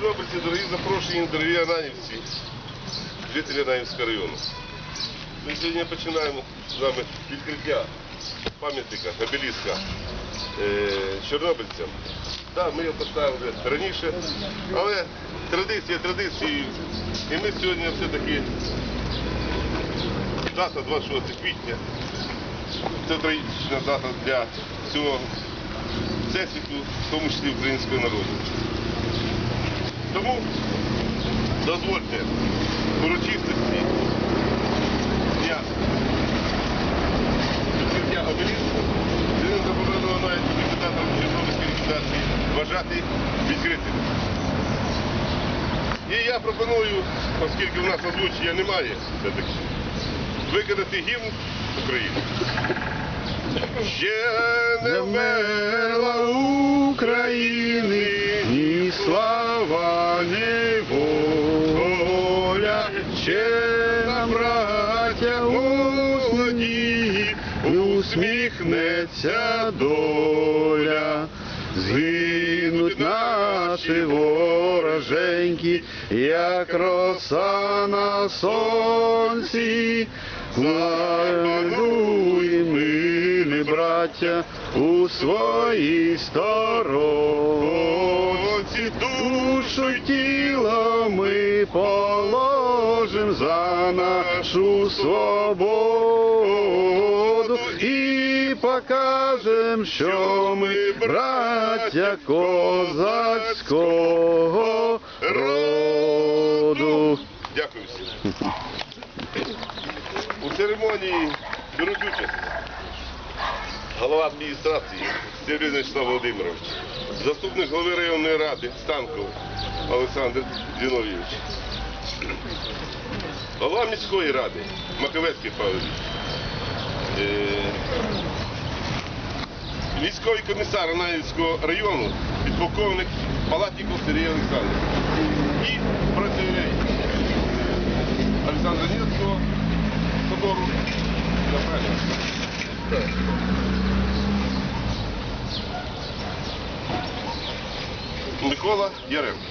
чорнобильці, дорогі запрошені, дорогі ананівці, жителі Ананівського району. Ми сьогодні починаємо з вами відкриття пам'ятника, обеліска е, чорнобильцям. Так, ми його поставили раніше, але традиція традицією. І ми сьогодні все-таки дата 26 квітня. Це трагічна дата для всього всесвіту, в тому числі українського народу. Тому дозвольте урочистості дня відкриття обеліску Зеленим заборонено навіть депутатам Чорнобильської ліквідації вважати відкритим. І я пропоную, оскільки в нас озвучення немає, все-таки, виконати гімн України. Ще не вмерла України, ні слава, ні воля, ще нам, браття молоді, усміхнеться доля. Згинуть наші вороженьки, як роса на сонці, Славнуємо ми, браття, у своїй сторонці. Душу тіло ми положим за нашу свободу і покажем, що ми браття козацького роду. Дякую всім. У церемонії беруть участь голова адміністрації Сергій Вячеслав Володимирович, заступник голови районної ради Станков Олександр Зіновійович, голова міської ради Маковецький Павлович, е, військовий комісар Анаївського району, підполковник Палатніков Сергій Олександрович. І працівник Олександра Нєцького собору. Я правильно? Микола Яремко.